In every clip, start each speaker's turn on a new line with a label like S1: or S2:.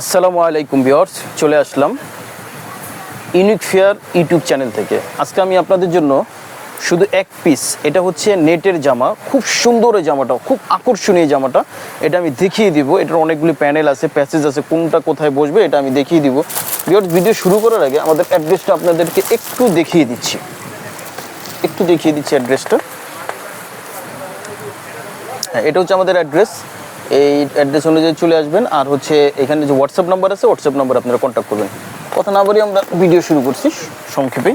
S1: আসসালামু আলাইকুম বিয়ার্স চলে আসলাম ইউনিক ফেয়ার ইউটিউব চ্যানেল থেকে। আজকে আমি আপনাদের জন্য শুধু এক পিস এটা হচ্ছে নেটের জামা, খুব সুন্দর এই জামাটা, খুব আকর্ষণীয় জামাটা। এটা আমি দেখিয়ে দিব, এটার অনেকগুলি প্যানেল আছে প্যাসেজ আছে, কোনটা কোথায় বসবে এটা আমি দেখিয়ে দিব। বিয়ার্স ভিডিও শুরু করার আগে আমাদের অ্যাড্রেসটা আপনাদেরকে একটু দেখিয়ে দিচ্ছি। একটু দেখিয়ে দিচ্ছি অ্যাড্রেসটা হ্যাঁ এটা হচ্ছে আমাদের অ্যাড্রেস এই অ্যাড্রেস অনুযায়ী চলে আসবেন। আর হচ্ছে এখানে যে হোয়াটসঅ্যাপ নাম্বার আছে হোয়াটসঅ্যাপ নাম্বার আপনারা কন্ট্যাক্ট করবেন। কথা না বলি আমরা ভিডিও শুরু করছি সংক্ষেপে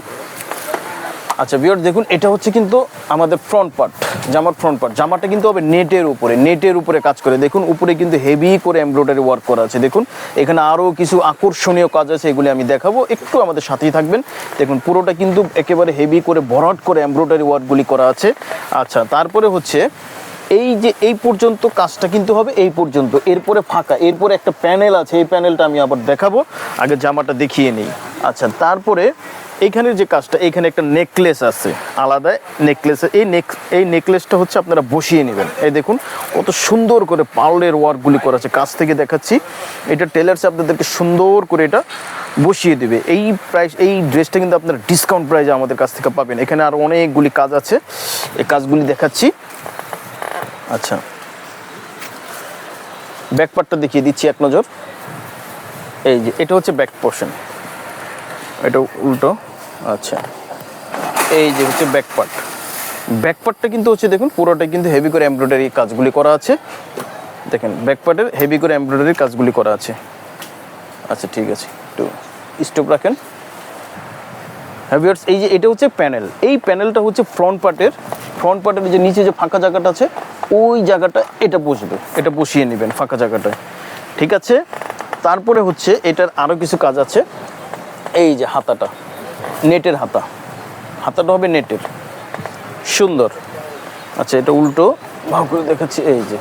S1: আচ্ছা বিয়ার দেখুন, এটা হচ্ছে কিন্তু আমাদের ফ্রন্ট পার্ট জামার ফ্রন্ট পার্ট জামাটা কিন্তু হবে নেটের উপরে নেটের উপরে কাজ করে। দেখুন, উপরে কিন্তু হেভি করে এমব্রয়ডারি ওয়ার্ক করা আছে। দেখুন, এখানে আরও কিছু আকর্ষণীয় কাজ আছে, এগুলি আমি দেখাবো। একটু আমাদের সাথেই থাকবেন। দেখুন, পুরোটা কিন্তু একেবারে হেভি করে ভরাট করে এমব্রয়ডারি ওয়ার্কগুলি করা আছে। আচ্ছা তারপরে হচ্ছে এই যে, এই পর্যন্ত কাজটা কিন্তু হবে এই পর্যন্ত। এরপরে ফাঁকা, এরপরে একটা প্যানেল আছে, এই প্যানেলটা আমি আবার দেখাবো। আগে জামাটা দেখিয়ে নিই। আচ্ছা তারপরে এইখানের যে কাজটা, এখানে একটা নেকলেস আছে, আলাদা নেকলেস এই নেক এই নেকলেসটা হচ্ছে আপনারা বসিয়ে নেবেন। এই দেখুন, কত সুন্দর করে পার্লের ওয়ার্কগুলি করা আছে। কাছ থেকে দেখাচ্ছি, এটা টেলার্স আপনাদেরকে সুন্দর করে এটা বসিয়ে দেবে। এই প্রাইস এই ড্রেসটা কিন্তু আপনারা ডিসকাউন্ট প্রাইসে আমাদের কাছ থেকে পাবেন। এখানে আরও অনেকগুলি কাজ আছে। এই কাজগুলি দেখাচ্ছি। আচ্ছা। ব্যাক পার্টটা দেখিয়ে দিচ্ছি এক নজর। এই যে, এটা হচ্ছে ব্যাক পোর্শন এটা উল্টো। আচ্ছা। এই যে হচ্ছে ব্যাক পার্ট ব্যাক পার্টটা কিন্তু হচ্ছে দেখুন পুরোটা কিন্তু হেভি করে এমব্রয়ডারি কাজগুলি করা আছে। দেখেন ব্যাক পার্টের হেভি করে এমব্রয়ডারি কাজগুলি করা আছে। আচ্ছা ঠিক আছে। একটু স্টপ রাখেন। হ্যাভিয়ার্স এই যে এটা হচ্ছে প্যানেল এই প্যানেলটা হচ্ছে ফ্রন্ট পার্টের ফ্রন্ট পার্টের যে নিচে যে ফাঁকা জায়গাটা আছে ওই জায়গাটা এটা বসবে, এটা বসিয়ে নেবেন ফাঁকা জায়গাটায়। ঠিক আছে? তারপরে হচ্ছে এটার আরও কিছু কাজ আছে। এই যে হাতাটা, নেটের হাতা। হাতাটা হবে নেটের। সুন্দর। আচ্ছা এটা উল্টো। ভালো করে দেখাচ্ছি, এই যে।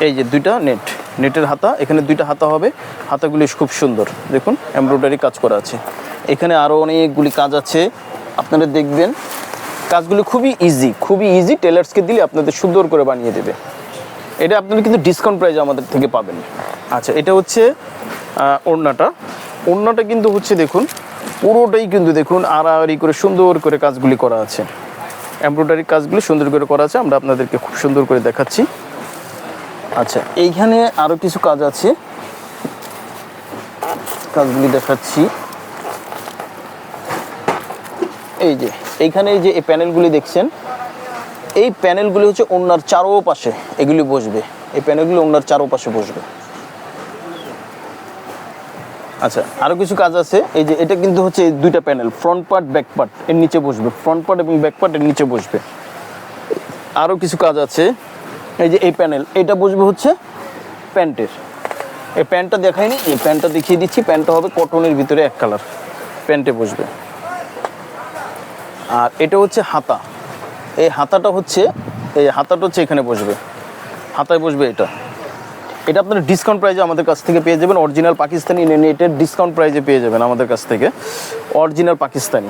S1: এই যে দুইটা নেট, নেটের হাতা। এখানে দুইটা হাতা হবে। হাতাগুলি খুব সুন্দর। দেখুন, এমব্রয়ডারি কাজ করা আছে। এখানে আরও অনেকগুলি কাজ আছে। আপনারা দেখবেন কাজগুলি খুবই ইজি খুবই ইজি টেলার্সকে দিলে আপনাদের সুন্দর করে বানিয়ে দেবে। এটা আপনারা কিন্তু ডিসকাউন্ট প্রাইজে আমাদের থেকে পাবেন। আচ্ছা এটা হচ্ছে ওড়নাটা। ওড়নাটা কিন্তু হচ্ছে দেখুন, পুরোটাই কিন্তু দেখুন আড়াআড়ি করে সুন্দর করে কাজগুলি করা আছে। এমব্রয়ডারি কাজগুলি সুন্দর করে করা আছে, আমরা আপনাদেরকে খুব সুন্দর করে দেখাচ্ছি। আচ্ছা এইখানে আরও কিছু কাজ আছে। কাজগুলি দেখাচ্ছি। এই যে, এইখানে যে এই প্যানেলগুলি দেখছেন, এই প্যানেলগুলি হচ্ছে ওনার চারো পাশে এগুলি বসবে। এই প্যানেলগুলি ওনার চারো পাশে বসবে। আচ্ছা আরও কিছু কাজ আছে। এই যে, এটা কিন্তু হচ্ছে দুইটা panel, front part, back part, এর নিচে বসবে। ফ্রন্ট পার্ট এবং ব্যাক পার্ট এর নিচে বসবে। আরও কিছু কাজ আছে। এই যে, এই প্যানেল, এটা বসবে হচ্ছে প্যান্টের। এই প্যান্টটা দেখাইনি, এই প্যান্টটা দেখিয়ে দিচ্ছি। প্যান্টটা হবে কটনের ভিতরে এক কালার। প্যান্টে বসবে। আর এটা হচ্ছে হাতা। এই হাতাটা হচ্ছে, এই হাতাটা হচ্ছে এখানে বসবে। হাতায় বসবে এটা। এটা আপনারা ডিসকাউন্ট প্রাইজে আমাদের কাছ থেকে পেয়ে যাবেন। অরিজিনাল পাকিস্তানি নেটের ডিসকাউন্ট প্রাইজে পেয়ে যাবেন আমাদের কাছ থেকে। অরিজিনাল পাকিস্তানি।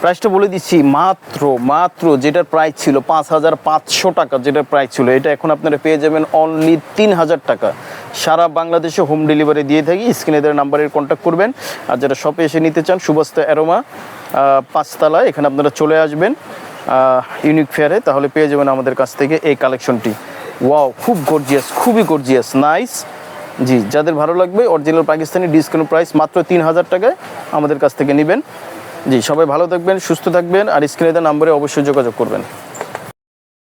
S1: প্রাইসটা বলে দিচ্ছি, মাত্র মাত্র যেটার প্রাইস ছিল পাঁচ হাজার পাঁচশো টাকা, যেটার প্রাইস ছিল। এটা এখন আপনারা পেয়ে যাবেন অনলি তিন হাজার টাকা। সারা বাংলাদেশে হোম ডেলিভারি দিয়ে থাকি। স্ক্রিনে দেওয়ার নাম্বারে কন্ট্যাক্ট করবেন। আর যারা শপে এসে নিতে চান সুবাস্তা অ্যারোমা পাঁচতলায়। এখানে আপনারা চলে আসবেন ইউনিক ফেয়ারে তাহলে পেয়ে যাবেন আমাদের কাছ থেকে এই কালেকশনটি ওয়াও খুব গর্জিয়াস খুবই গর্জিয়াস নাইস জি, যাদের ভালো লাগবে অরিজিনাল পাকিস্তানি ডিসকাউন্ট প্রাইস মাত্র তিন হাজার টাকায় আমাদের কাছ থেকে নেবেন। জি, সবাই ভালো থাকবেন, সুস্থ থাকবেন, আর স্ক্রিনে দেওয়া নাম্বারে অবশ্যই যোগাযোগ করবেন।